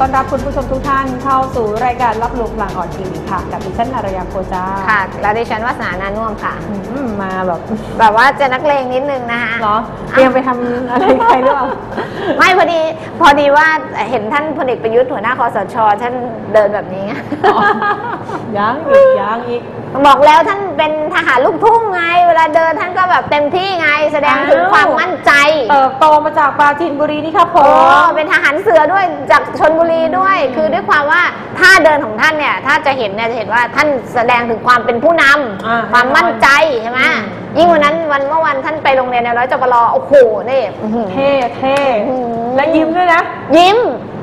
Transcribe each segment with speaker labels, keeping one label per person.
Speaker 1: ต้อนรับคุณผู้ชมทุกท่านเข้าสู่รายการรับลูกหลังอ่อนทีวีค่ะ กับดิฉันอารยาโคจา
Speaker 2: ค่ะแล้วดิฉันวาสนานานุ่วมค่ะ
Speaker 1: อืมมาแบบ
Speaker 2: แบบว่าจะนักเลงนิดนึงนะคะ
Speaker 1: เหรอเตรียมไปทำอะไรใครหรือเปล่า
Speaker 2: ไม่พอดีพอดีว่าเห็นท่านพลเอกประยุทธ์หัวหน้าคอสชท่านเดินแบบนี้ไง
Speaker 1: ยังอีกยังอีก
Speaker 2: บอกแล้วท่านเป็นทหารลูกทุ่งไง เวลาเดินท่านก็แบบเต็มที่ไง แสดงถึง
Speaker 1: อ้าว
Speaker 2: ความมั่นใจ
Speaker 1: เติบโตมาจากปราจีนบุรีนี่ครับผ
Speaker 2: โอ้
Speaker 1: ม
Speaker 2: เป็นทหารเสือด้วยจากชนบุรีด้วย คือด้วยความว่าท่าเดินของท่านเนี่ย ถ้าจะเห็นเนี่ยจะเห็นว่าท่านแสดงถึงความเป็นผู้นำ
Speaker 1: อ่า
Speaker 2: ความมั่นใจใช่ไหม
Speaker 1: อืม
Speaker 2: ยิ่งวันนั้นวันเมื่อวันท่านไปโรงเรียนในร้อยจปรโอ้โหนี่อื้อหือ
Speaker 1: เท่เท่
Speaker 2: อืม
Speaker 1: และยิ้มด้วยนะ
Speaker 2: ยิ้ม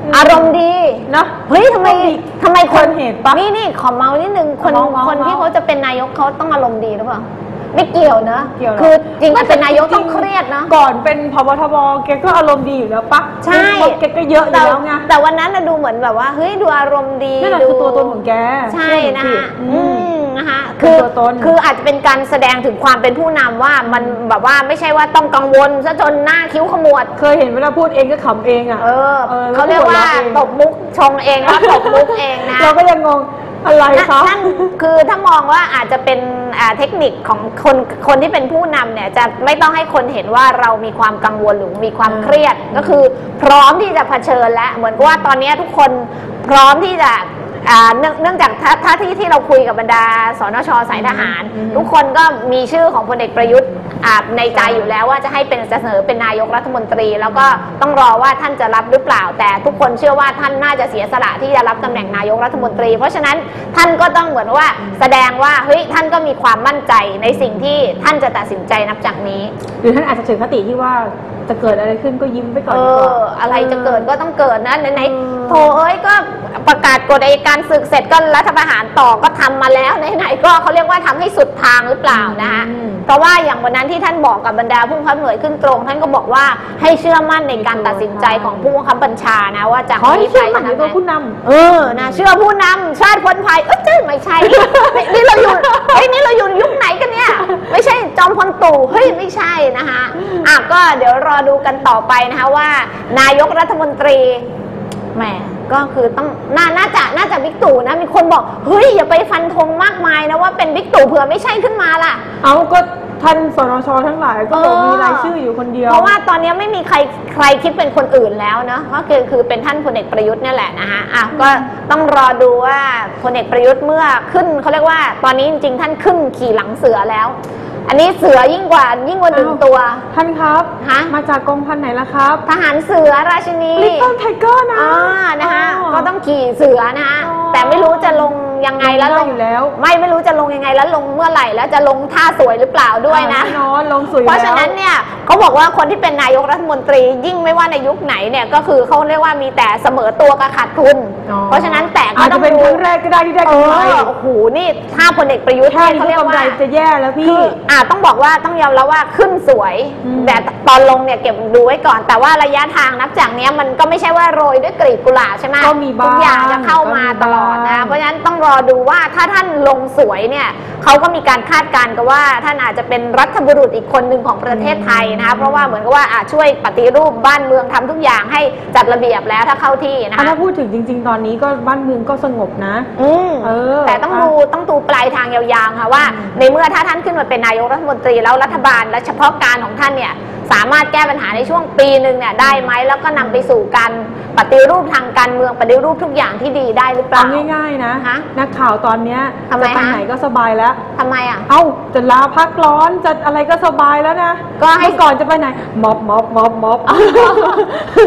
Speaker 1: อืม
Speaker 2: อารมณ์ดี
Speaker 1: เนาะ
Speaker 2: เฮ้ยทำไม
Speaker 1: อารมณ์ดี
Speaker 2: ทำไมคน
Speaker 1: เห็นปะ
Speaker 2: นี่นี่ขอเมานิดนึงคน
Speaker 1: เมาเมา
Speaker 2: คนที่
Speaker 1: เมา
Speaker 2: เขาจะเป็นนายกเขาต้องอารมณ์ดีหรือเปล่าไม่เกี่ยวเนอะ
Speaker 1: เกี่ยวหร
Speaker 2: คือจริง
Speaker 1: ไม่
Speaker 2: ๆเป็นนายก
Speaker 1: จ
Speaker 2: ต้องเครียดเนาะ
Speaker 1: ก่อนเป็นพบทบแกก็อารมณ์ดีอยู่แล้วปะ
Speaker 2: ใช่
Speaker 1: รถแกก็เยอะอยู่แล้วไง
Speaker 2: แต่แต่วันนั้นน่ะดูเหมือนแบบว่า เฮ้ยดูอารมณ์ดี
Speaker 1: นั่นแหละ
Speaker 2: ดู
Speaker 1: คือตัวตนของแก
Speaker 2: ใช่นะ
Speaker 1: เชื่อ
Speaker 2: คะ
Speaker 1: หนูสิ
Speaker 2: อื
Speaker 1: อืม
Speaker 2: ม นะคะ
Speaker 1: เป็นตัวตน
Speaker 2: คืออาจจะเป็นการแสดงถึงความเป็นผู้นำว่ามันแบบว่าไม่ใช่ว่าต้องกังวลซะจนหน้าคิ้วขมวด
Speaker 1: เคยเห็นเวลาพูดเองก็ขำเองอะ
Speaker 2: เออ
Speaker 1: เออ
Speaker 2: เขาเรียกว่า
Speaker 1: แล้วก็หัวเราะเอง
Speaker 2: ตบมุกชงเองแล้วตบมุกเองนะ
Speaker 1: เราก็ยังงงอะไรคะ
Speaker 2: นั่นคือถ้ามองว่าอาจจะเป็นอ่าเทคนิคของคนคนที่เป็นผู้นำเนี่ยจะไม่ต้องให้คนเห็นว่าเรามีความกังวลหรือมีความเครียดก็คือ พร้อมที่จะเผชิญและเหมือนกับว่าตอนนี้ทุกคนพร้อมที่จะอ่า เนื่องเนื่องจากถ้าถ้าที่ที่เราคุยกับบรรดาสนชสายทหาร
Speaker 1: อืม
Speaker 2: ทุกคนก็มีชื่อของพลเอกประยุทธ์อ่าในใจอยู่แล้วว่าจะให้เป็นจะเสนอเป็นนายกรัฐมนตรี แล้วก็ต้องรอว่าท่านจะรับหรือเปล่า แต่ทุกคนเชื่อว่าท่านน่าจะเสียสละที่จะรับตำแหน่งนายกรัฐมนตรี เพราะฉะนั้นท่านก็ต้องเหมือนว่าแสดงว่าเฮ้ยท่านก็มีความมั่นใจในสิ่งที่ท่านจะตัดสินใจนับจากนี้
Speaker 1: หรือท่านอาจจะถือคติที่ว่า จะเกิดอะไรขึ้นก็ยิ้มไปก่อน
Speaker 2: เอ
Speaker 1: ดีกว่า
Speaker 2: อ อะไรจะเกิดก็ต้องเกิดนะไหน
Speaker 1: อืม
Speaker 2: ๆโถเอ้ยก็ประกาศกฎอัยการศึกเสร็จก็รัฐประหารต่อก็ทำมาแล้วไหนๆก็เขาเรียกว่าทำให้สุดทางหรือเปล่านะคะ
Speaker 1: อืม
Speaker 2: เพราะว่าอย่างวันนั้นที่ท่านบอกกับบรรดาผู้บังคับหน่วยขึ้นตรง ท่านก็บอกว่าให้เชื่อมั่นในการตัดสินใจของผู้บังคับบัญชานะว่าจะ
Speaker 1: ขอให้
Speaker 2: นี้
Speaker 1: เชื่อ
Speaker 2: ไป
Speaker 1: มั่นใน
Speaker 2: จะ
Speaker 1: ตัว
Speaker 2: ทำไง
Speaker 1: ผู้น
Speaker 2: เออนะเชื่อผู้นำชาติพ้นภัยเอ้ยเจ้ยไม่ใช่นี่นี่นี่เราอยู่เฮ้ยนี่เราอยู่ยุคไหนกันเนี่ย ไม่ใช่จอมพลตู่เฮ้ยไม่ใช่นะคะอะ ก็เดี๋ยวรอดูกันต่อไปนะคะว่า นายกรัฐมนตรีแหมก็คือต้องน่าน่าจะน่าจะบิ๊กตู่นะมีคนบอกเฮ้ยอย่าไปฟันธงมากมายนะว่าเป็นบิ๊กตู่เผื่อไม่ใช่ขึ้นมาล่ะำ
Speaker 1: เอาก็ท่านสนชทั้งหลายก็บอก
Speaker 2: เออ
Speaker 1: มีรายชื่ออยู่คนเดียว
Speaker 2: เพราะว่าตอนนี้ไม่มีใครใครคิดเป็นคนอื่นแล้วเนอะก็คือคือเป็นท่านพลเอกประยุทธ์เนี่ยแหละนะคะอะก็ต้องรอดูว่าพลเอกประยุทธ์เมื่อขึ้นเขาเรียกว่าตอนนี้จริงๆท่านขึ้นขี่หลังเสือแล้ว อันนี้เสือยิ่งกว่ายิ่งกว่าหนึ่ง
Speaker 1: อ้าว
Speaker 2: ตัว
Speaker 1: ท่านครับ
Speaker 2: ฮะ
Speaker 1: มาจากกองพันไหนล่ะครับ
Speaker 2: ทหารเสือราชินี
Speaker 1: ลิตเติ้ลไทเกอร์นะ
Speaker 2: อ่านะคะ
Speaker 1: อ๋อ
Speaker 2: ก็ต้องขี่เสือนะคะ
Speaker 1: อ๋อ
Speaker 2: แต่ไม่รู้จะลงยังไงแล้วล
Speaker 1: ได้
Speaker 2: ง
Speaker 1: อยู่แล้ว
Speaker 2: ไม่ไม่รู้จะลงยังไงแล้วลงเมื่อไหร่แล้วจะลงท่าสวยหรือเปล่าด้วยนะ
Speaker 1: แน่นอนลงสวยอยู่
Speaker 2: เพราะฉะนั้น
Speaker 1: แล้ว
Speaker 2: เนี่ยเขาบอกว่าคนที่เป็นนายกรัฐมนตรี ยิ่งไม่ว่าในยุคไหนเนี่ยก็คือเขาเรียกว่ามีแต่เสมอตัวกับขาดทุน
Speaker 1: อ๋อ
Speaker 2: เพราะฉะนั้นแต่ก็
Speaker 1: อาจ
Speaker 2: ต้
Speaker 1: จะ
Speaker 2: อง
Speaker 1: เป็น
Speaker 2: ดู
Speaker 1: ครั้งแรกก็ได้ที่ได้
Speaker 2: เอกำ
Speaker 1: ไร
Speaker 2: อโอ้โหนี่ถ้าพลเอกประยุทธ์
Speaker 1: แค่
Speaker 2: เนี่ย
Speaker 1: นี้
Speaker 2: เขาเรียก
Speaker 1: กำไร
Speaker 2: ว่า
Speaker 1: จะแย่แล้วพี่
Speaker 2: คืออ่าต้องบอกว่าต้องยอมรับว่าขึ้นสวย
Speaker 1: อืม
Speaker 2: แต่ตอนลงเนี่ยเก็บดูไว้ก่อน แต่ว่าระยะทางนับจากเนี้ยมันก็ไม่ใช่ว่าโรยด้วยกลีบกุหลาบใช่ไหม
Speaker 1: ก็มีบ้าง
Speaker 2: ทุกอย่างจะเข้ามา
Speaker 1: ก็มี
Speaker 2: ตลอดนะ
Speaker 1: บ้าง
Speaker 2: เพราะฉะนั้นต้องรอดูว่าถ้าท่านลงสวยเนี่ยเขาก็มีการคาดการณ์กันว่า ท่านอาจจะเป็นรัฐบุรุษอีกคนหนึ่งของประเทศไทยนะคะเพราะว่าเหมือนกับว่าอาจช่วยปฏิรูปบ้านเมืองทำทุกอย่างให้จัดระเบียบแล้วถ้าเข้าที่นะ
Speaker 1: อะ
Speaker 2: คะ
Speaker 1: ถ้าพูดถึงจริง ๆ ตอนนี้ก็บ้านเมืองก็สงบนะ
Speaker 2: อืม
Speaker 1: เออ
Speaker 2: แต่ต้องดูต้องดูปลายทางยาวๆค่ะว่า ในเมื่อถ้าท่านขึ้นมาเป็นนายกรัฐมนตรีแล้วรัฐบาลและเฉพาะการของท่านเนี่ยสามารถแก้ปัญหาในช่วงปีหนึ่งเนี่ยได้ไหมแล้วก็นำไปสู่การปฏิรูปทางการเมืองปฏิรูปทุกอย่างที่ดีได้หรือเป
Speaker 1: เอา
Speaker 2: ล่า
Speaker 1: ง่าย ๆ นะ
Speaker 2: ฮะ
Speaker 1: นักข่าวตอนเนี้ย
Speaker 2: ทำไม
Speaker 1: จะไป
Speaker 2: ฮะ
Speaker 1: ไหนก็สบายแล้ว
Speaker 2: ทำไมอะ
Speaker 1: เอ้าจะลาพักร้อนจะอะไรก็สบายแล้วนะ
Speaker 2: ก็ให้
Speaker 1: เมื่อก่อนจะไปไหนม็อบม็อบม็อบม็อบ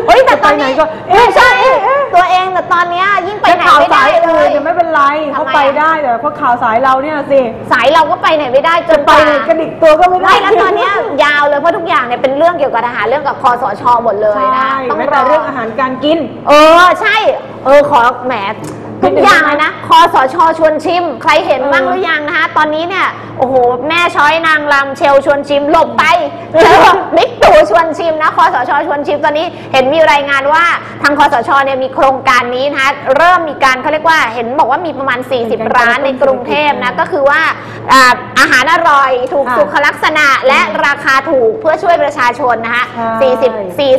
Speaker 2: เฮ้ยแต่
Speaker 1: จะ
Speaker 2: ต
Speaker 1: ไป
Speaker 2: อน
Speaker 1: ไหน
Speaker 2: นี้
Speaker 1: ก็เอ๊ะ
Speaker 2: ไม่ใช่
Speaker 1: เอ๊ะเอ๊ะ
Speaker 2: ตัวเองแต่ตอนเนี้ยยิ่งไป
Speaker 1: แต่
Speaker 2: ไหน
Speaker 1: ข่าว
Speaker 2: ไม่
Speaker 1: สา
Speaker 2: ได้
Speaker 1: ย
Speaker 2: เล
Speaker 1: อื่น
Speaker 2: ย
Speaker 1: เนี่ยไม่เป็นไร
Speaker 2: ทำไม
Speaker 1: เขาไป
Speaker 2: อะ
Speaker 1: ได้แต่เพราะข่าวสายเราเนี่ยสิ
Speaker 2: สายเราก็ไปไหนไม่ได้จน
Speaker 1: ไป
Speaker 2: กว่า
Speaker 1: เนี่ยกระดิกตัวก็ไม่ได้
Speaker 2: ไม่แล้วตอนเนี้ยยาวเลยเพราะทุกอย่างเนี่ยเป็นเรื่องเกี่ยวกับทหารเรื่องกับคอสชหมดเลยนะ
Speaker 1: ใช่
Speaker 2: ต้อง
Speaker 1: แม้
Speaker 2: ร
Speaker 1: แต่
Speaker 2: อ
Speaker 1: เรื่องอาหารการกิน
Speaker 2: เออใช่ เออขอแหม ทุกอย่างเลยนะคอสชชวนชิม ใครเห็นบ้าง
Speaker 1: เออ
Speaker 2: หรือยังนะคะ ตอนนี้เนี่ยโอ้โหแม่ช้อยนางรำเชลชวนชิมหลบไปแล้วบิ๊กตู่ชวนชิมนะคอสชชวนชิมตอนนี้เห็นมีรายงานว่าทางคอสชเนี่ยมีโครงการนี้นะคะเริ่มมีการเขาเรียกว่าเห็นบอกว่ามีประมาณ 40 ร้านในกรุงเทพนะก็คือว่าอ่าอาหารอร่อยถูก
Speaker 1: ค่ะ
Speaker 2: สุขลักษณะและราคาถูกเพื่อช่วยประชาชนนะคะ
Speaker 1: ใช่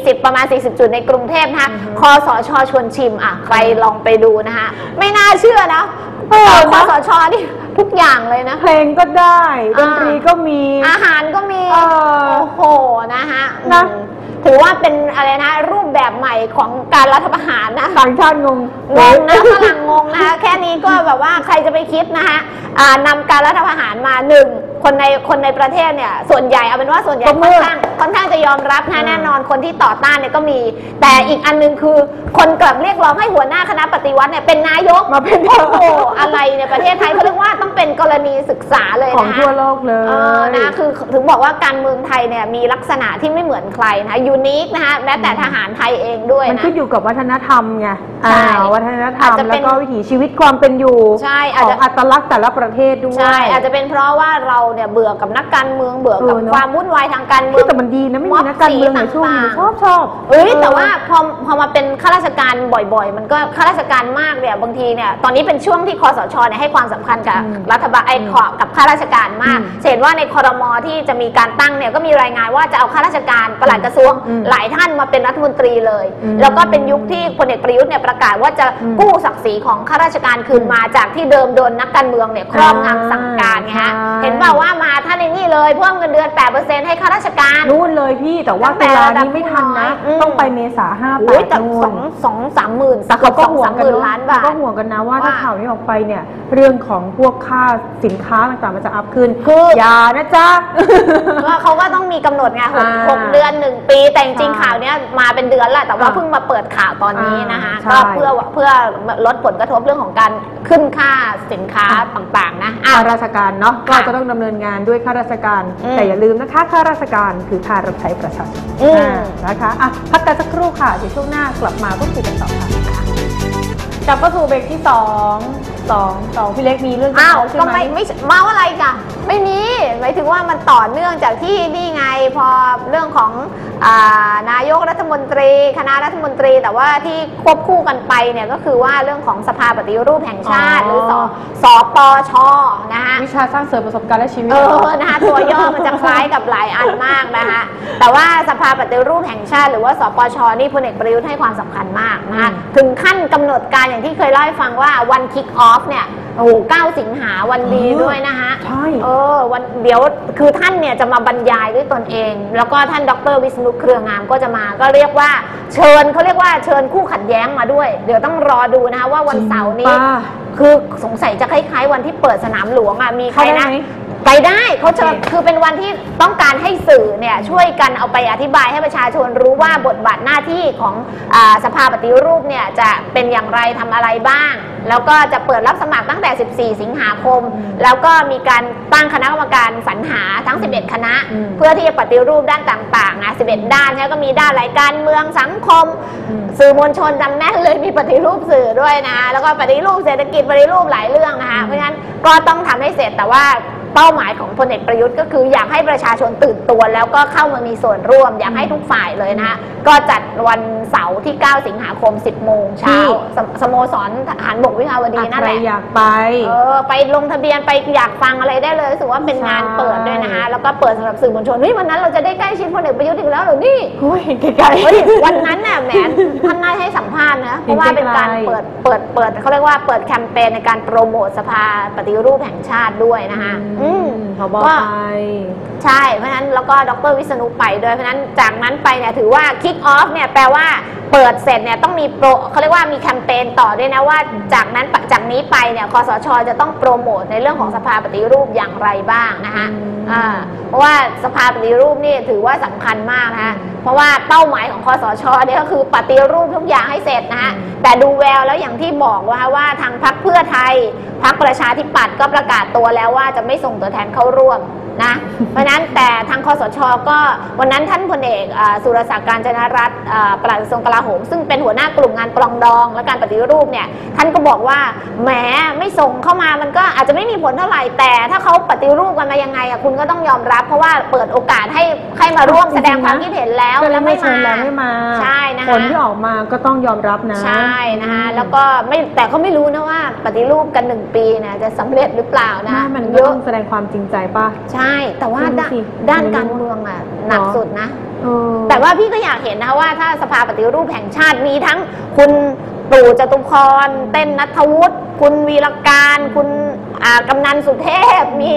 Speaker 2: 40 40 ประมาณ 40 จุดในกรุงเทพนะคะ
Speaker 1: อือฮึ
Speaker 2: คอสชชวนชิมอะใครลองไปดูนะคะไม่น่าเชื่อนะ
Speaker 1: เออ
Speaker 2: คอ
Speaker 1: นะ
Speaker 2: สชนี่ทุกอย่างเลยนะ
Speaker 1: เพลงก็ได้ด
Speaker 2: อ่า
Speaker 1: นตรีก็มี
Speaker 2: อาหารก็มี
Speaker 1: เออ
Speaker 2: โอ้โหนะคะ
Speaker 1: นะ
Speaker 2: อืมถือว่าเป็นอะไรนะ รูปแบบใหม่ของการรัฐประหารนะ
Speaker 1: ต่างชาติงง
Speaker 2: งงนะฝรั่งงงนะคะแค่นี้ก็แบบว่าใครจะไปคิดนะคะอ่านำการรัฐประหารมาหนึ่ง คนในคนในประเทศเนี่ยส่วนใหญ่เอาเป็นว่าส่วนใหญ่
Speaker 1: ตบมื
Speaker 2: ค่อ
Speaker 1: อน
Speaker 2: ข้างค่อนข้างจะยอมรับนะ
Speaker 1: อืม
Speaker 2: แน่นอนคนที่ต่อต้านเนี่ยก็มี แต่อีกอันหนึงคือ คนกลับเรียกร้องให้หัวหน้าคณะปฏิวัติเนี่ยเป็นนายก
Speaker 1: มาเป็น
Speaker 2: โอ้โหอะไรในประเทศไทยเขาเรียกว่าต้องเป็นกรณีศึกษาเลย
Speaker 1: ของ
Speaker 2: นะ
Speaker 1: ทั่วโลกเลย
Speaker 2: เออนะคือถึงบอกว่าการเมืองไทยเนี่ยมีลักษณะที่ไม่เหมือนใครนะคะยูนิคนะคะแม้แต่ทหารไทยเองด้วย
Speaker 1: มัน
Speaker 2: นะ
Speaker 1: ขึ้นอยู่กับวัฒนธรรมไง
Speaker 2: ใช่
Speaker 1: อ่าวัฒนธรร
Speaker 2: อาจ
Speaker 1: ม
Speaker 2: จะเป็
Speaker 1: แล้
Speaker 2: น
Speaker 1: วก็วิถีชีวิตความเป็นอยู่
Speaker 2: ใช่
Speaker 1: ข
Speaker 2: อาจ
Speaker 1: อง
Speaker 2: จะ
Speaker 1: อัตลักษณ์แต่ละประเทศด้วย
Speaker 2: ใช่อาจจะเป็นเพราะว่าเราเนี่ยเบื่อกับนักการเมืองเบื่อกับ
Speaker 1: เออเนอะ
Speaker 2: ความวุ่นวายทางการเมื
Speaker 1: ที่
Speaker 2: อง
Speaker 1: แต่มันดีนะไม่มีนักการเมืองในช่วงนี้
Speaker 2: สี
Speaker 1: ช
Speaker 2: ต่างๆ
Speaker 1: อบชอบ
Speaker 2: เอ้ย
Speaker 1: ออ
Speaker 2: แต่ว่าพอพอมาเป็นข้าราชการบ่อยๆ มันก็ข้าราชการมากเนี่ยบางทีเนี่ยตอนนี้เป็นช่วงที่คอสชเนี่ยให้ความสำคัญกับ
Speaker 1: อืม
Speaker 2: รัฐบาลไอ้ขอกับข้าราชการมาก
Speaker 1: อืม
Speaker 2: เห็นว่าในคอรมอที่จะมีการตั้งเนี่ยก็มีรายงานว่าจะเอาข้าราชการปลัดกระทรวง
Speaker 1: อืม
Speaker 2: หลายท่านมาเป็นรัฐมนตรีเลย
Speaker 1: อืม
Speaker 2: แล้วก็เป็นยุคที่พลเอกประยุทธ์เนี่ยประกาศว่าจะ
Speaker 1: อืม
Speaker 2: กู้ศักดิ์ศรีของข้าราชการคืนมาจากที่เดิมโดนนักการเมืองเนี่ยครอบงำสั่งการไงฮะ
Speaker 1: ใช่
Speaker 2: เห็นเปล่าว่ามาท่านในนี่เลยเพิ่มเงินเดือน 8%ให้ข้าราชการ
Speaker 1: นู่นเลยพี่แต่ว่า
Speaker 2: ตั้งแต่
Speaker 1: ตุลา
Speaker 2: ระดับ
Speaker 1: นี้ไม่ทันนะ
Speaker 2: อืม
Speaker 1: ต้องไปเมษาห้าแป
Speaker 2: โอ้ย
Speaker 1: ด
Speaker 2: แต่
Speaker 1: นู่
Speaker 2: สอนงสองสามหมื่น
Speaker 1: แต่เขาก็
Speaker 2: สอง
Speaker 1: ห่ว
Speaker 2: สางมห
Speaker 1: กัน
Speaker 2: มื่น
Speaker 1: เนอะ
Speaker 2: ล้านบาท
Speaker 1: เขาก็ห่วงกันนะว่า
Speaker 2: ว่า
Speaker 1: ถ้าข่าวนี้ออกไปเนี่ย เรื่องของพวกค่าสินค้าต่างๆมันจะอัพขึ้น
Speaker 2: คือ
Speaker 1: อย่านะจ๊ะ
Speaker 2: ว่าเขาก็ต้องมีกำหนดไงหก
Speaker 1: อ่า
Speaker 2: หกเดือนหนึ่งปีแต่จริงๆ
Speaker 1: ใช่
Speaker 2: ข่าวเนี้ยมาเป็นเดือนแหละแต่ว่า
Speaker 1: อ่า
Speaker 2: เพิ่งมาเปิดข่าวตอนนี้นะคะ
Speaker 1: อ่าใช่
Speaker 2: ก็เพื่อเพื่อลดผลกระทบเรื่องของการขึ้นค่าสินค้าต่างๆนะอะ
Speaker 1: ข้าราชการเนาะก็
Speaker 2: ค่ะ
Speaker 1: จะต้องดำเนินงานด้วยข้าราชการ
Speaker 2: อืม
Speaker 1: แต่อย่าลืมนะคะข้าราชการคือค่ารับใช้ประชาชน
Speaker 2: อืม
Speaker 1: อ่านะคะอะพักกันสักครู่ค่ะเดี๋ยวช่วงหน้ากลับมาพูดคุยกันต่อค่ะกลับเข้าสู่เบรกที่สอง สองสองพี่เล็กมีเรื่องจะ
Speaker 2: อ้าว
Speaker 1: เมาใช่
Speaker 2: ก็
Speaker 1: ไหม
Speaker 2: ไม่ไม่เมาอะไรจ้ะไม่มีหมายถึงว่ามันต่อเนื่องจากที่นี่ไงพอเรื่องของอานายกรัฐมนตรี คณะรัฐมนตรี แต่ว่าที่ควบคู่กันไปเนี่ยก็คือว่าเรื่องของสภาปฏิรูปแห่งชาติ หรือสสปชนะคะ
Speaker 1: วิชาสร้างเสริมประสบการณ์และชีวิต
Speaker 2: เออนะคะตัวย่อมันจะคล้ายกับหลายอันมากนะคะแต่ว่าสภาปฏิรูปแห่งชาติ หรือว่าสปชนี่พลเอกประยุทธ์ให้ความสำคัญมากนะคะ
Speaker 1: อืม
Speaker 2: ถึงขั้นกำหนดการอย่างที่เคยเล่าให้ฟังว่าวันคิกออฟเนี่ยโอ้โห9สิงหาวันดี
Speaker 1: เออ
Speaker 2: ด้วยนะคะ
Speaker 1: ใช่
Speaker 2: เออวันเดี๋ยวคือท่านเนี่ยจะมาบรรยายด้วยตนเอง แล้วก็ท่านดรวิษณุเครืองามก็จะมาก็เรียกว่าเชิญเขาเรียกว่าเชิญคู่ขัดแย้งมาด้วย เดี๋ยวต้องรอดูนะคะว่าวันเสาร์นี้
Speaker 1: จริงป่ะ
Speaker 2: คือสงสัยจะคล้ายๆวันที่เปิดสนามหลวงอะมีใคร
Speaker 1: เข้าได้
Speaker 2: นะ
Speaker 1: ไหม
Speaker 2: ไปได้เขาเชิญ
Speaker 1: โอเค
Speaker 2: คือเป็นวันที่ต้องการให้สื่อเนี่ยช่วยกันเอาไปอธิบายให้ประชาชนรู้ว่าบทบาทหน้าที่ของอาสภาปฏิรูปเนี่ยจะเป็นอย่างไรทำอะไรบ้าง แล้วก็จะเปิดรับสมัครตั้งแต่ 14 สิงหาคม แล้วก็มีการตั้งคณะกรรมการสรรหาทั้ง 11 คณะ
Speaker 1: อืม
Speaker 2: เพื่อที่จะปฏิรูปด้านต่างๆนะ11 ด้านเนี่ยก็มีด้านรายการเมืองสังคม
Speaker 1: อืม
Speaker 2: สื่อมวลชนจำแน่นเลยมีปฏิรูปสื่อด้วยนะ แล้วก็ปฏิรูปเศรษฐกิจปฏิรูปหลายเรื่องนะคะเพราะฉะนั้นก็ต้องทำให้เสร็จแต่ว่า เป้าหมายของพลเอกประยุทธ์ก็คืออยากให้ประชาชนตื่นตัวแล้วก็เข้ามามีส่วนร่วม อยากให้ทุกฝ่ายเลยนะคะก็จัดวันเสาร์ที่ 9 สิงหาคม 10 โมงเช้า
Speaker 1: ที่
Speaker 2: สมสโมสรทหารบกวิภาวดี
Speaker 1: อะ
Speaker 2: นั่น
Speaker 1: ใคร
Speaker 2: แหละ
Speaker 1: อยากไป
Speaker 2: เออไปลงทะเบียนไปอยากฟังอะไรได้เลยรู้สึกว่าเป็นงานเปิดด้วยนะคะแล้วก็เปิดสำหรับสื่อมวลชนเฮ้ยวันนั้นเราจะได้ใกล้ชิดพลเอกประยุทธ์อีกแล้วเหรอนี่
Speaker 1: โอ้ยเห็นไกล
Speaker 2: เฮ้ยวันนั้นน่ะแหมท่านน่าให้สัมภาษณ์นะเพราะว่าเป็นการเปิดเปิดเปิดเขาเรียกว่าเปิดแคมเปญในการโปรโมทสภาปฏิรูปแห่งชาติด้วยนะคะ
Speaker 1: อื
Speaker 2: อื
Speaker 1: ม
Speaker 2: ม
Speaker 1: ผบ
Speaker 2: ว่า
Speaker 1: ไป
Speaker 2: ใช่ เพราะฉะนั้นแล้วก็ดรวิษณุไปด้วย เพราะฉะนั้นจากนั้นไปเนี่ยถือว่า kick off เนี่ยแปลว่าเปิดเสร็จเนี่ยต้องมีโปรเขาเรียกว่ามีแคมเปญต่อด้วยนะว่าจากนั้นจากนี้ไปเนี่ยคอสชจะต้องโปรโมทในเรื่องของสภาปฏิรูปอย่างไรบ้างนะคะ
Speaker 1: อืม
Speaker 2: อ่าเพราะว่าสภาปฏิรูปนี่ถือว่าสำคัญมากนะคะเพราะว่าเป้าหมายของคอสชเนี่ยก็คือปฏิรูปทุกอย่างให้เสร็จนะคะแต่ดูแววแล้วอย่างที่บอกว่าว่าทางพรรคเพื่อไทยพรรคประชาธิปัตย์ก็ประกาศตัวแล้วว่าจะไม่ส่งตัวแทนเข้าร่วม นะเพราะฉะนั้นแต่ทางคอสชก็วันนั้นท่านพลเอกอ่าสุรศักดิ์การจนรัตน์อ่าปลัดกระทรวงกลาโหม ซึ่งเป็นหัวหน้ากลุ่มงานปลองดอง และการปฏิรูปเนี่ยท่านก็บอกว่าแหมไม่ส่งเข้ามามันก็อาจจะไม่มีผลเท่าไหร่แต่ ถ้าเขาปฏิรูปกันมายังไงอะคุณก็ต้องยอมรับ เพราะว่าเปิดโอกาสให้ให้มาร่วมแสดงความคิดเห็นแล้ว
Speaker 1: ก็เล
Speaker 2: แล้
Speaker 1: ยว
Speaker 2: ไม่
Speaker 1: ไม่เชิญ
Speaker 2: มา
Speaker 1: แล้วไม่มา
Speaker 2: ใช่นะคะ
Speaker 1: ผลที่ออกมาก็ต้องยอมรับนะ
Speaker 2: ใช่นะคะแล้วก็ไม่แต่ก็ไม่รู้นะว่าปฏิรูปกันหนึ่งปีนะจะสำเร็จหรือเปล่านะ
Speaker 1: นะมัน
Speaker 2: เย
Speaker 1: ก็
Speaker 2: อะ
Speaker 1: ต้องแสดงความจริงใจป่ะ
Speaker 2: ใช่แต่ว่า
Speaker 1: ดู
Speaker 2: ด้าน
Speaker 1: สิ
Speaker 2: ด้านการเมืองอะหนัก
Speaker 1: เหรอ
Speaker 2: สุดนะ
Speaker 1: เออ
Speaker 2: แต่ว่าพี่ก็อยากเห็นนะคะว่าถ้าสภาปฏิรูปแห่งชาติมีทั้งคุณตู่จตุพรเต้นนัทวุฒิคุณวีรการคุณ อ่ากำนันสุเทพมี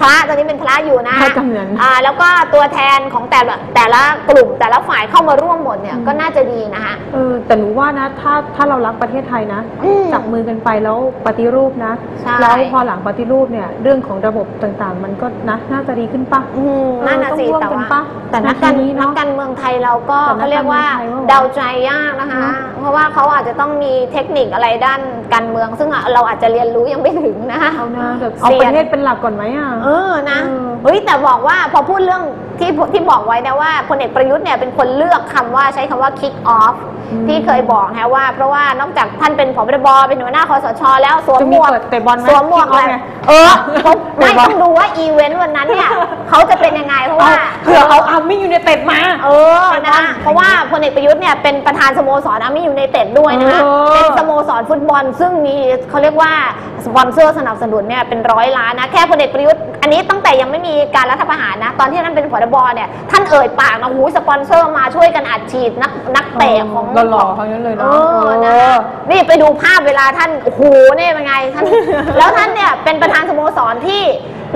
Speaker 2: พระตอนนี้เป็นพระอยู่นะ
Speaker 1: พระกำนัน
Speaker 2: อ่าแล้วก็ตัวแทนของแต่ละแต่ละกลุ่มแต่ละฝ่ายเข้ามาร่วมหมดเนี่ยก็น่าจะดีนะคะ
Speaker 1: เออแต่หนูว่านะถ้าถ้าเรารักประเทศไทยนะ
Speaker 2: อืม
Speaker 1: จับมือกันไปแล้วปฏิรูปนะ
Speaker 2: ใช่
Speaker 1: แล้วพอหลังปฏิรูปเนี่ยเรื่องของระบบต่างๆ มันก็นะน่าจะดีขึ้นปะ
Speaker 2: อืมนั่นน่ะสิ
Speaker 1: เออต้
Speaker 2: แต่
Speaker 1: องร่วมกัน
Speaker 2: ว่า
Speaker 1: ปะ
Speaker 2: แต่นักการ
Speaker 1: นาทีนี้เน
Speaker 2: นั
Speaker 1: อะ
Speaker 2: กการเมืองไทยเราก็
Speaker 1: แต่นัก
Speaker 2: เขาเรียกว่า
Speaker 1: การเมืองไทยว่า
Speaker 2: เดาใจยากนะคะ
Speaker 1: เนอะ
Speaker 2: เพราะว่าเขาอาจจะต้องมีเทคนิคอะไรด้านการเมือง ซึ่งเราอาจจะเรียนรู้ยังไม่ถึงนะ
Speaker 1: เอานะแบบเอา
Speaker 2: เสี่ยง
Speaker 1: ประเทศเป็นหลักก่อนไหมอะ
Speaker 2: เออนะ
Speaker 1: เออ
Speaker 2: เฮ้ยแต่บอกว่าพอพูดเรื่องที่ที่บอกไว้นะว่าพลเอกประยุทธ์เนี่ยเป็นคนเลือกคำว่าใช้คำว่า kick off
Speaker 1: อืม
Speaker 2: ที่เคยบอกนะว่า เพราะว่านอกจากท่านเป็นผบตบเป็นหัวหน้าคอสช แล้วสวม
Speaker 1: จะ
Speaker 2: ห
Speaker 1: มี
Speaker 2: มวก
Speaker 1: เปิดเตะบอลไหม
Speaker 2: สวมหมวก
Speaker 1: kick
Speaker 2: อะไร
Speaker 1: off ไง
Speaker 2: เออเขาไม่
Speaker 1: เตะบอล
Speaker 2: ต้องดูว่าอีเวนต์วันนั้นเนี่ยเขาจะเป็นยังไงเพราะว่า
Speaker 1: เผื่อเอาอาร์มี่ยูไนเต็ดมา
Speaker 2: เออนะคะเพราะว่าพลเอกประยุทธ์เนี่ยเป็นประธานสโมสรอาร์มี่ยูไนเต็ดด้วยนะคะ
Speaker 1: เออ
Speaker 2: เป็นสโมสรฟุตบอลซึ่งมีเขาเรียกว่าสปอนเซอร์สนับสนุนเนี่ยเป็นร้อยล้านนะแค่พลเอกประยุทธ์อันนี้ตั้งแต่ยังไม่มีการรัฐประหารนะ ตอนที่ท่านเป็นผบเนี่ยท่านเอ่ยปากนะหูสปอนเซอร์มาช่วยกันอัดฉีดนักนักเตะของ
Speaker 1: หล่อๆทั้งนั้นเลย
Speaker 2: เอ
Speaker 1: เนาะ
Speaker 2: อนะนี่ไปดูภาพเวลาท่านโอ้โหเนี่ยเป็นไงท่าน แล้วท่านเนี่ยเป็นประธานสโมสรที่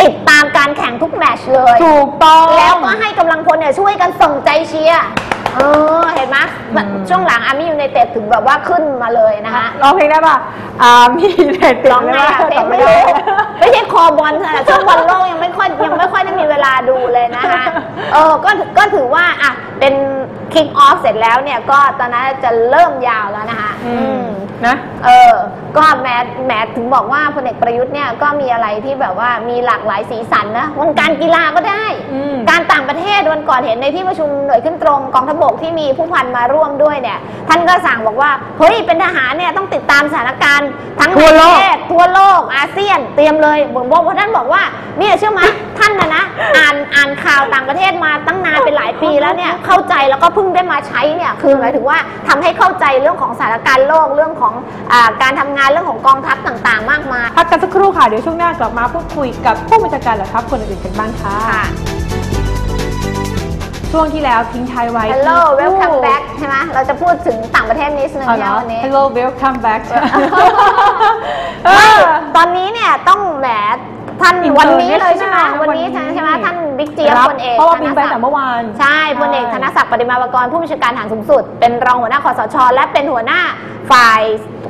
Speaker 2: ติดตามการแข่งทุกแมตชเลย
Speaker 1: ถูกต้อง
Speaker 2: แล้วก็ให้กำลังพลเนี่ยช่วยกันส่งใจเชียร์ เออเห็นไหมแบบช่วงหลังอาร์มี่ยูไนเต็ดถึงแบบว่าขึ้นมาเลยนะคะ
Speaker 1: ร้องเพลงได้ป่ะอาร์มี่ยูไนเต็ด
Speaker 2: ร้องไงอะเพลงไม่รู้ไม่ใช่คอบอลค่ะช่วงบอลโลกยังไม่ค่อยยังไม่ค่อยได้มีเวลาดูเลยนะคะเออก็ก็ถือว่าอะเป็นคิกออฟเสร็จแล้วเนี่ยก็ตอนนั้นจะเริ่มยาวแล้วนะคะ
Speaker 1: อื
Speaker 2: อื
Speaker 1: ม
Speaker 2: ม
Speaker 1: นะ
Speaker 2: เออ ก็แม้แม้ถึงบอกว่าพลเอกประยุทธ์เนี่ยก็มีอะไรที่แบบว่ามีหลากหลายสีสันนะวงการกีฬาก็ได้
Speaker 1: อืม
Speaker 2: การต่างประเทศวันก่อนเห็นในที่ประชุมหน่วยขึ้นตรงกองทัพบกที่มีผู้พันมาร่วมด้วยเนี่ย ท่านก็สั่งบอกว่าเฮ้ยเป็นทหารเนี่ยต้องติดตามสถานการณ์ทั้ง
Speaker 1: ทั่วโลก
Speaker 2: ประเทศทั่วโลกอาเซียนเตรียมเลยเหมือนบอกว่าท่านบอกว่าเนี่ยเชื่อไหมท่านนะนะอ่านอ่านข่าวต่างประเทศมาตั้งนานเป็นหลายปีแล้วเนี่ยเข้าใจแล้วก็เพิ่งได้มาใช้เนี่ยคือหมายถึงว่าทำให้เข้าใจเรื่องของสถานการณ์โลกเรื่องของอาการทำงานเรื่องของกองทัพต่างๆ มากมาย
Speaker 1: พักกันสักครู่ค่ะเดี๋ยวช่วงหน้ากลับมาพูดคุยกับผู้บัญชาการเหล่าทัพคนอื่นๆกันบ้างค่ะ
Speaker 2: ค่ะ
Speaker 1: ช่วงที่แล้วทิ้งท้ายไว้
Speaker 2: Hello
Speaker 1: ที่
Speaker 2: welcome back ใช่ไหมเราจะพูดถึงต่างประเทศนิดนึง
Speaker 1: เอาเหร
Speaker 2: เนี่ย
Speaker 1: อ
Speaker 2: วันนี้
Speaker 1: Hello welcome back เอ
Speaker 2: ไม่
Speaker 1: อ
Speaker 2: ตอนนี้เนี่ยต้องแหม ท่าน
Speaker 1: International
Speaker 2: วันนี้เลยใช่ไหม
Speaker 1: วันนี้
Speaker 2: วันนี้ใช่ไหมท่านบิ๊กเจี๊ยบ
Speaker 1: รับ
Speaker 2: พลเอก
Speaker 1: เพราะว่าบินไป
Speaker 2: ธนศักดิ์
Speaker 1: แต่เมื่อวาน
Speaker 2: ใช่พลเอกธนศักดิ์ปฏิมาประกรณ์ผู้บัญชาการทหารสูงสุด เป็นรองหัวหน้าคอสช และเป็นหัวหน้าฝ่าย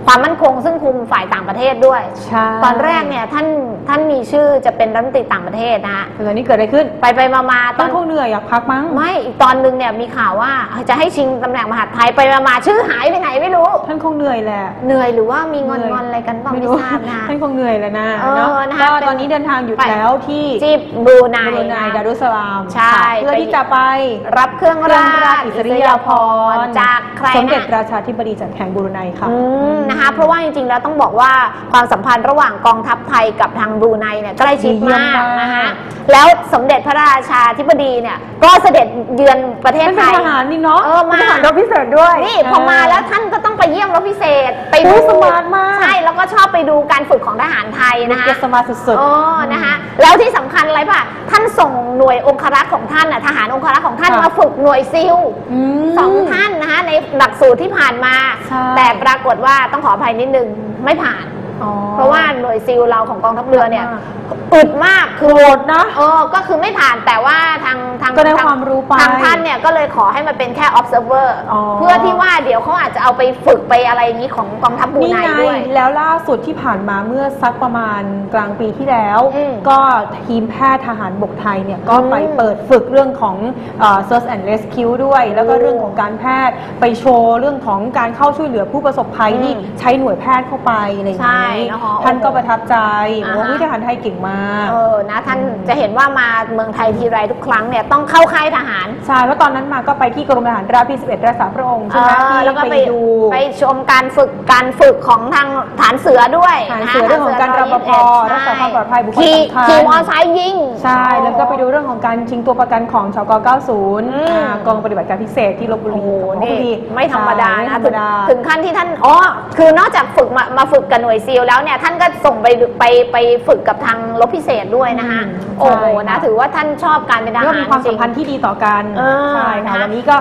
Speaker 2: ความมั่นคง ซึ่งคุมฝ่ายต่างประเทศด้วย
Speaker 1: ใช่
Speaker 2: ตอนแรกเนี่ยท่านท่านมีชื่อจะเป็นรัฐมนตรีต่างประเทศนะฮะ
Speaker 1: แต่ตอนนี้เกิดอะไรขึ้น
Speaker 2: ไปไปมามาต
Speaker 1: ต้
Speaker 2: อ
Speaker 1: อนงคงเหนื่อยอยากพักมั้ง
Speaker 2: ไม่ อีกตอนนึงเนี่ยมีข่าวว่าจะให้ชิงตำแหน่งมหาดไทยไปมามาชื่อหายไปไหนไม่รู้
Speaker 1: ท่านคงเหนื่อยแหละ
Speaker 2: เหนื่อยหรือว่ามีงอน
Speaker 1: เหนื่
Speaker 2: ง
Speaker 1: อ
Speaker 2: อยนอะไรกันบ้างไม่ทราบนะ
Speaker 1: ท่านคงเหนื่อยแล้วนะ
Speaker 2: เออ
Speaker 1: เนาะ
Speaker 2: นะคะ
Speaker 1: ก็
Speaker 2: เป็น
Speaker 1: ตอนนี้เดินทางหยุด
Speaker 2: ไป
Speaker 1: แล้วที่
Speaker 2: ที่บรูไน
Speaker 1: บรูไน
Speaker 2: นะ
Speaker 1: ดารุสสลาม
Speaker 2: ใช่
Speaker 1: ค่ะเพื่อ
Speaker 2: ไป
Speaker 1: ที่จะไป
Speaker 2: รับเครื่อง
Speaker 1: เครื่อง
Speaker 2: รา
Speaker 1: รา
Speaker 2: ช
Speaker 1: ชอิสริยาภรณ์
Speaker 2: จากใคร
Speaker 1: สมเด็จ
Speaker 2: นะ
Speaker 1: ราชาธิบดีจากแห่งบรูไนค่ะ
Speaker 2: อืมนะคะเพราะว่าจริงๆแล้วต้องบอกว่าความสัมพันธ์ระหว่างกองทัพไทยกับทางบรูไนเนี่ยใกล้ชิด
Speaker 1: ดีเยี่ย
Speaker 2: มามก
Speaker 1: มาก
Speaker 2: นะคะแล้วสมเด็จพระราชาธิบดีเนี่ยก็เสด็จเยือนประเทศ
Speaker 1: ท่าน
Speaker 2: ไท
Speaker 1: เป็น
Speaker 2: ย
Speaker 1: ทหารนี่เนาะ
Speaker 2: เออมา
Speaker 1: เป็นทหารรบพิเศษด้วย
Speaker 2: นี่พอมาแล้วท่านก็ต้องไปเยี่ยมรบพิเศษ ไป
Speaker 1: โอ้
Speaker 2: ดู
Speaker 1: สมาร์ทมาก
Speaker 2: ใช่แล้วก็ชอบไปดูการฝึกของทหารไทย
Speaker 1: นะ
Speaker 2: นะคะ
Speaker 1: เกสมาร์ทสุด
Speaker 2: โอ้นะคะแล้วที่สำคัญอะไรป่ะ ท่านส่งหน่วยองครักษ์ของท่านน่ะทหารองครักษ์ของท่าน
Speaker 1: ค่ะ
Speaker 2: มาฝึกหน่วยซิล
Speaker 1: ๆอืม
Speaker 2: สองท่านนะคะในหลักสูตรที่ผ่านมา
Speaker 1: ใช่
Speaker 2: แต่ปรากฏว่าต้องขออภัยนิดนึงไม่ผ่าน
Speaker 1: อ๋อ
Speaker 2: เพราะราะว่าหน่วยซิลเราของกองทัพเรือเนี่ย
Speaker 1: มาก
Speaker 2: อึดมากคือ
Speaker 1: โหดนะ
Speaker 2: เออก็คือไม่ผ่านแต่ว่าทางทาง
Speaker 1: ก็ได้
Speaker 2: ทง
Speaker 1: ความรู้ไป
Speaker 2: ทางท่านเนี่ยก็เลยขอให้มันเป็นแค่ observer
Speaker 1: อ๋อ
Speaker 2: เพื่อที่ว่าเดี๋ยวเขาอาจจะเอาไปฝึกไปอะไรอย่างนี้ของกองทัพบรู
Speaker 1: นี่
Speaker 2: ไน
Speaker 1: ไง
Speaker 2: ด้วย
Speaker 1: แล้วล่าสุดที่ผ่านมาเมื่อสักประมาณกลางปีที่แล้ว
Speaker 2: อืม
Speaker 1: ก็ทีมแพทย์ทหารบกไทยเนี่ยก็ไป
Speaker 2: อืม
Speaker 1: เปิดฝึกเรื่องของเอ่อ search and rescue ด้วย แล้วก็
Speaker 2: โอ้
Speaker 1: เรื่องของการแพทย์ไปโชว์เรื่องของการเข้าช่วยเหลือผู้ประสบภัย
Speaker 2: อืม
Speaker 1: ที่ใช้หน่วยแพทย์เข้าไปอะไรอย่าง
Speaker 2: ใช่
Speaker 1: นี้
Speaker 2: นะคะ
Speaker 1: ท่านก็ประทับใจ
Speaker 2: อ่าฮะ
Speaker 1: ว่าวิทหารไทยเก่งมาก
Speaker 2: เออนะท่านจะเห็นว่ามาเมืองไทยทีไรทุกครั้งเนี่ยต้องเข้าค่ายทหาร
Speaker 1: ใช่เพราะตอนนั้นมาก็ไปที่กรมทหารราบที่ 11 รักษาพระองค์ใช่ไหม
Speaker 2: เออ
Speaker 1: ที่
Speaker 2: แล้วก็ไป
Speaker 1: ไปดู
Speaker 2: ไปชมการฝึกการฝึกของทางฐานเสือด้วย
Speaker 1: ฐาน
Speaker 2: นะ
Speaker 1: เสือเรื่องของการรปภ
Speaker 2: ใช่
Speaker 1: รักษาความปลอดภัยบุคคล
Speaker 2: ขี่
Speaker 1: สำคัญ
Speaker 2: ขี่มอไซค์ยิง
Speaker 1: ใช่แล้วก็ไปดูเรื่องของการชิงตัวประกันของชก90
Speaker 2: ม
Speaker 1: อ่ากองปฏิบัติการพิเศษที่ลบบุรี
Speaker 2: โอ้โห
Speaker 1: ของลพ
Speaker 2: นี่
Speaker 1: บุรี
Speaker 2: ไม่ธรรมดา
Speaker 1: ใช่ไม่
Speaker 2: นะ
Speaker 1: ธรร
Speaker 2: ถึ
Speaker 1: ม
Speaker 2: ง
Speaker 1: ดา
Speaker 2: ถึงขั้นที่ท่านอ๋อคือนอกจากฝึกมามาฝึกกับหน่วยซีลแล้วเนี่ยท่านก็ส่งไปดูไปไปฝึกกับทางรบพิเศษด้วยนะคะ
Speaker 1: อืม
Speaker 2: โอ้โห
Speaker 1: ใช่
Speaker 2: นะ
Speaker 1: ค่ะ
Speaker 2: ถือว่าท่านชอบการเป็นท
Speaker 1: ก็
Speaker 2: หาร
Speaker 1: มีความ
Speaker 2: จ
Speaker 1: สั
Speaker 2: ริ
Speaker 1: ม
Speaker 2: ง
Speaker 1: พันธ์ที่ดีต่อกัน
Speaker 2: เออ
Speaker 1: ใช่ค่ะ
Speaker 2: นะคะ
Speaker 1: วันนี้ก็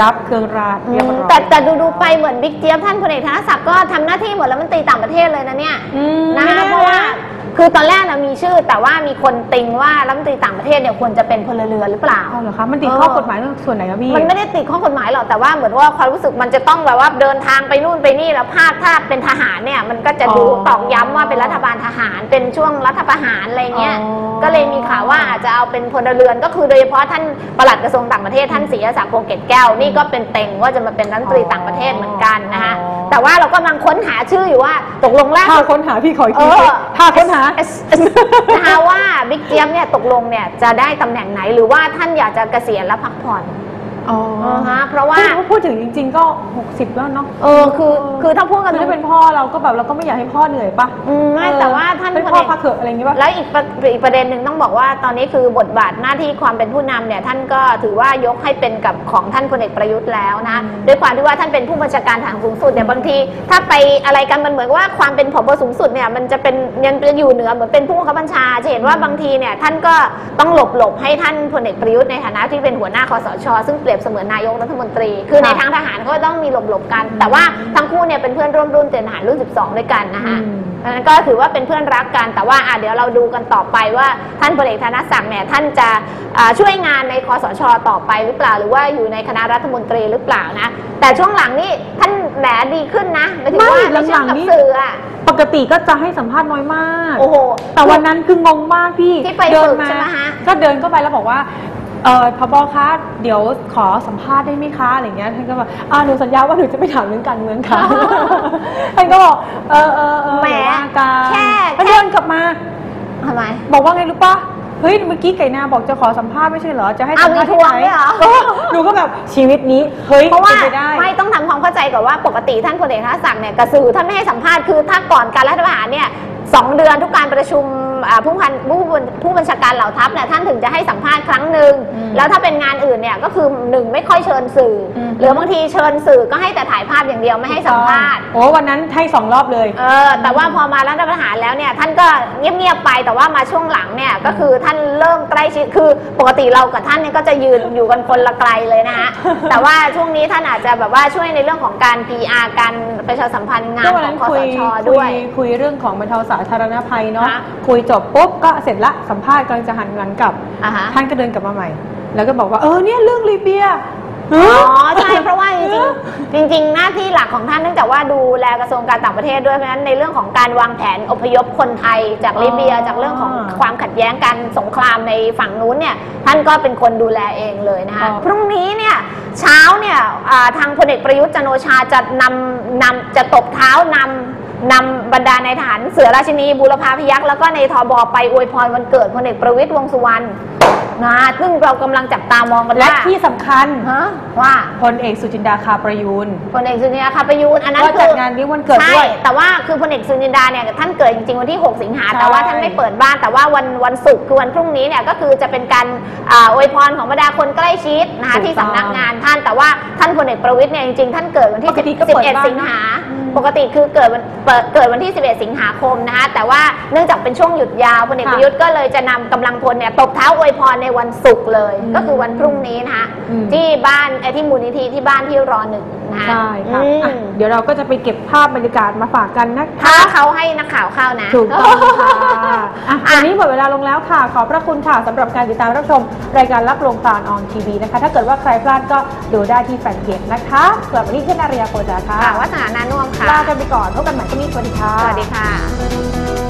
Speaker 1: รับเครื่องราช
Speaker 2: อื
Speaker 1: เรียบ
Speaker 2: ม
Speaker 1: ร้อย
Speaker 2: แต่แต่ดูดูๆไปเหมือนบิ๊กเจี๊ยบท่านพลเอกธนศักดิ์ก็ทำหน้าที่หมดแล้วมันตรีต่างประเทศเลยนะเนี่ย
Speaker 1: อืม
Speaker 2: นะ
Speaker 1: ไม่แน่
Speaker 2: เพราะว่า คือตอนแรกนะมีชื่อ แต่ว่ามีคนติงว่ารัฐมนตรีต่างประเทศเนี่ยควรจะเป็นพลเรือนหรือเปล่า
Speaker 1: เอาเหรอคะมันติดข้อกฎหมายเรื่องส่วนไหนคะพี่
Speaker 2: มันไม่ได้ติดข้อกฎหมายหรอกแต่ว่าเหมือนว่าความรู้สึกมันจะต้องแบบว่าเดินทางไปนู่นไปนี่แล้วภาคถ้าเป็นทหารเนี่ยมันก็จะดู
Speaker 1: อ๋อ
Speaker 2: ตอกย้ำว่าเป็นรัฐบาลทหารเป็นช่วงรัฐประหารอะไรเงี้ย
Speaker 1: อ๋อ
Speaker 2: ก็เลยมีข่าวว่าอาจจะเอาเป็นพลเรือนก็คือโดยเฉพาะท่านปลัดกระทรวงต่างประเทศท่านศรีศักดิ์พงษ์เกตแก้วนี่ก็เป็นเต็งว่าจะมาเป็นรัฐมนตรีต่างประเทศเหมือนกันนะคะ
Speaker 1: อ๋อ
Speaker 2: แต่ว่าเรากำลังค้นหาชื่ออยู่ว่าตกลงล่า
Speaker 1: ถ้า
Speaker 2: สุด
Speaker 1: ค้นหาพี่ขออีก
Speaker 2: เอ
Speaker 1: ที
Speaker 2: อ
Speaker 1: สิถ้าค้นหา
Speaker 2: เอสเอสนะคะว่าบิ๊กเจี๊ยบเนี่ยตกลงเนี่ยจะได้ตำแหน่งไหนหรือว่าท่านอยากจะเกษียณแล้วพักผ่อน
Speaker 1: อ๋อ
Speaker 2: ฮะเพราะว่า
Speaker 1: พูดพูดถึงจริง ๆ ก็ 60 แล้วเนาะ
Speaker 2: เออคือคือถ้าพูดกัน
Speaker 1: คือถ้าเป็นพ่อเราก็แบบเราก็ไม่อยากให้พ่อเหนื่อยปะ
Speaker 2: อืมไม่
Speaker 1: เออ
Speaker 2: แต่ว่าท่าน
Speaker 1: เป็น
Speaker 2: พล
Speaker 1: พ่อ
Speaker 2: เอก
Speaker 1: พักเถอะอะไรอย่างงี้ปะ
Speaker 2: แล้วอีกประอีกประเด็นหนึ่งต้องบอกว่าตอนนี้คือบทบาทหน้าที่ความเป็นผู้นำเนี่ยท่านก็ถือว่ายกให้เป็นกับของท่านพลเอกประยุทธ์แล้วนะ
Speaker 1: อืม
Speaker 2: ด้วยความที่ว่าท่านเป็นผู้บัญชาการทหารสูงสุดเนี่ยบางที ถ้าไปอะไรกันมันเหมือนว่าความเป็นผบสูงสุดเนี่ยมันจะเป็นยังจะอยู่เหนือเหมือนเป็นผู้บังคับบัญชาจะเห็นว่าบางทีเนี่ยท่านก็ต้องหลบหลบให้ท่านพลเอกประยุทธ์ในฐานะที่เป็นหัวหน้าคอสช ซึ่งเปรียบเสมือนนายกรัฐมนตรี คือใน
Speaker 1: ค่ะ
Speaker 2: ทางทหารก็ต้องมีหลบหลบๆกัน แต่ว่าทั้งคู่เนี่ยเป็นเพื่อนร่วมรุ่นเตรียมทหารรุ่น 12 ด้วยกันนะคะ
Speaker 1: อืม
Speaker 2: ดังนั้นก็ถือว่าเป็นเพื่อนรักกัน แต่ว่าอะเดี๋ยวเราดูกันต่อไปว่าท่านพลเอกธนศักดิ์เนี่ยท่านจะอ่าช่วยงานในคอสชต่อไปหรือเปล่า หรือว่าอยู่ในคณะรัฐมนตรีหรือเปล่านะ แต่ช่วงหลังนี่ท่านแหมดีขึ้นนะหมายถึงว่า
Speaker 1: ไม่
Speaker 2: ในเชิง
Speaker 1: หลั
Speaker 2: กับ
Speaker 1: งๆนี่
Speaker 2: สื่ออะ
Speaker 1: ปกติก็จะให้สัมภาษณ์น้อยมาก
Speaker 2: โอ้โห
Speaker 1: แต่วันนั้นคืองงมากพี่
Speaker 2: ที่ไป
Speaker 1: เดิ
Speaker 2: ฝึ
Speaker 1: น
Speaker 2: กใช่ไหมฮะ
Speaker 1: ก็เดินเข้าไปแล้วบอกว่า เออพบคะเดี๋ยวขอสัมภาษณ์ได้ไหมคะอะไรเงี้ยท่านก็บอกอ่าหนูสัญญาว่าหนูจะไม่ถามเรื่องการเมืองค่ะ ท่านก็บอกเออเออเออ
Speaker 2: แหม
Speaker 1: เดี๋ยวว่ากัน
Speaker 2: แค่
Speaker 1: แล้วเดินกลับมา
Speaker 2: ทำไม
Speaker 1: บอกว่าไงรู้ปะเฮ้ยเมื่อกี้ไก่นาบอกจะขอสัมภาษณ์ไม่ใช่เหรอจะให้สัมภาษณ์
Speaker 2: เอามีท
Speaker 1: ที่
Speaker 2: วง
Speaker 1: ไหน
Speaker 2: ด้วยเหรอ
Speaker 1: เออหนูก็แบบชีวิตนี้เฮ้ย
Speaker 2: เพราะว่า
Speaker 1: ป็นไปได้
Speaker 2: ไม่ต้องทำความเข้าใจก่อนว่าปกติท่านพลเอกธนศักดิ์เนี่ยกระสือท่านไม่ให้สัมภาษณ์คือถ้าก่อนการรัฐประหารเนี่ยสองเดือนทุกการประชุมอ่า ผู้พันผู้บัญผู้บัญชาการเหล่าทัพเนี่ยท่านถึงจะให้สัมภาษณ์ครั้งหนึ่ง
Speaker 1: อืม
Speaker 2: แล้วถ้าเป็นงานอื่นเนี่ยก็คือหนึ่งไม่ค่อยเชิญสื่ออ
Speaker 1: ม
Speaker 2: หรือบางทีเชิญสื่อก็ให้แต่ถ่ายภาพอย่างเดียวไม่ให้สัมภาษณ์
Speaker 1: โอ้วันนั้นให้สองรอบเลย
Speaker 2: เออแต่ว่าพอมารัฐประหารแล้วเนี่ยท่านก็เงียบๆไปแต่ว่ามาช่วงหลังเนี่ยก็คือท่านเริ่มใกล้ชิดคือปกติเรากับท่านเนี่ยก็จะยืนอยู่กันคนละไกลเลยนะฮะแต่ว่าช่วงนี้ท่านอาจจะแบบว่าช่วยในเรื่องของการ PR การประชาสัมพันธ์งาน
Speaker 1: ก็วัน
Speaker 2: ขอ
Speaker 1: นั้
Speaker 2: ง
Speaker 1: น
Speaker 2: คอ
Speaker 1: คุ
Speaker 2: ส
Speaker 1: ย
Speaker 2: ช
Speaker 1: คุ
Speaker 2: ด้วย
Speaker 1: ยคุยเรื่องของบรรเทาสาธารณภัยเนาะ
Speaker 2: ฮะ
Speaker 1: คุยจบปุ๊บก็เสร็จละสัมภาษณ์กำลังจะหันหลังกลับ
Speaker 2: อ่าฮะ
Speaker 1: ท่านก็เดินกลับมาใหม่ แล้วก็บอกว่าเออเนี่ยเรื่องลิเบีย
Speaker 2: อ๋อใช่เพราะว่าจริงๆจริง ๆ หน้าที่หลักของท่านเนื่องจากว่าดูแลกระทรวงการต่างประเทศด้วยเพราะฉะนั้นในเรื่องของการวางแผนอพยพคนไทยจากลิเบียจากเรื่องของความขัดแย้งการสงครามในฝั่งนู้นเนี่ยท่านก็เป็นคนดูแลเองเลยนะคะพรุ่งนี้เนี่ยเช้าเนี่ยอ่าทางพลเอกประยุทธ์จันทร์โอชาจะนำนำจะตบเท้านำ นำบรรดาในฐานเสือราชินีบุรพาพยักษ์แล้วก็ในทบไปอวยพรวันเกิดพลเอกประวิตยวงษ์สุวรรณนะซึ่งเรากำลังจับตามองกัน
Speaker 1: และ
Speaker 2: ว่า
Speaker 1: ที่สำคัญ
Speaker 2: ฮะว่า
Speaker 1: พลเอกสุจินดาคาประยูน
Speaker 2: พลเอกสุจินดาคาประยูนอันนั้น
Speaker 1: ก็
Speaker 2: คื
Speaker 1: จัด
Speaker 2: องา
Speaker 1: นเลี้ยงวันเกิด
Speaker 2: ใช่
Speaker 1: ด้วย
Speaker 2: แต่ว่าคือพลเอกสุจินดาเนี่ยท่านเกิดจริงๆวันที่ 6 สิงหา
Speaker 1: ใช่
Speaker 2: แต่ว่าท่านไม่เปิดบ้านแต่ว่าวันวันศุกร์คือวันพรุ่งนี้เนี่ยก็คือจะเป็นการอ่าอวยพรของบรรดาคนใกล้ชิดนะคะที่สำนักงานท่านแต่ว่าท่านพลเอกประวิตยเนี่ยจริงๆท่านเกิดวันที่
Speaker 1: ปกติก็เปิดบ้าน
Speaker 2: 11สิงหา
Speaker 1: อืม
Speaker 2: ปกติคือเกิดวันเปิดเกิดวันที่ 11 สิงหาคมนะคะแต่ว่าเนื่องจากเป็นช่วงหยุดยาวพลเอก
Speaker 1: ค่ะ
Speaker 2: ประยุทธ์ก็เลยจะนำกำลังพลเนี่ยตบเท้าอวยพรในวันศุกร์เลย
Speaker 1: อืม
Speaker 2: ก็คือวันพรุ่งนี้นะคะ
Speaker 1: อืม
Speaker 2: ที่บ้านเอ่อที่มูลนิธิที่บ้านที่รอหนึ่งนะคะ
Speaker 1: ใช่ค่ะ
Speaker 2: อื
Speaker 1: อะ
Speaker 2: ม
Speaker 1: เดี๋ยวเราก็จะไปเก็บภาพบรรยากาศมาฝากกันนะคะ
Speaker 2: ถ้าเขาให้นักข่าวเข้านะ
Speaker 1: ถูกต้องค่ะอะวันนี้หมดเวลาลงแล้วค่ะ ขอบพระคุณค่ะสำหรับการติดตามรับชม รายการรับลงตาลออนทีวีนะคะ ถ้าเกิดว่าใครพลาดก็ดูได้ที่แฟนเพจนะคะสำหรับวันนี้เช่นอาริยาโกจาค่ะ
Speaker 2: ค่ะวัฒนานานุ่มค่ะ
Speaker 1: ลากันไปก่อนพบกันใหม่ที่นี่สวัสดีค่ะ
Speaker 2: สวัสดีค่ะ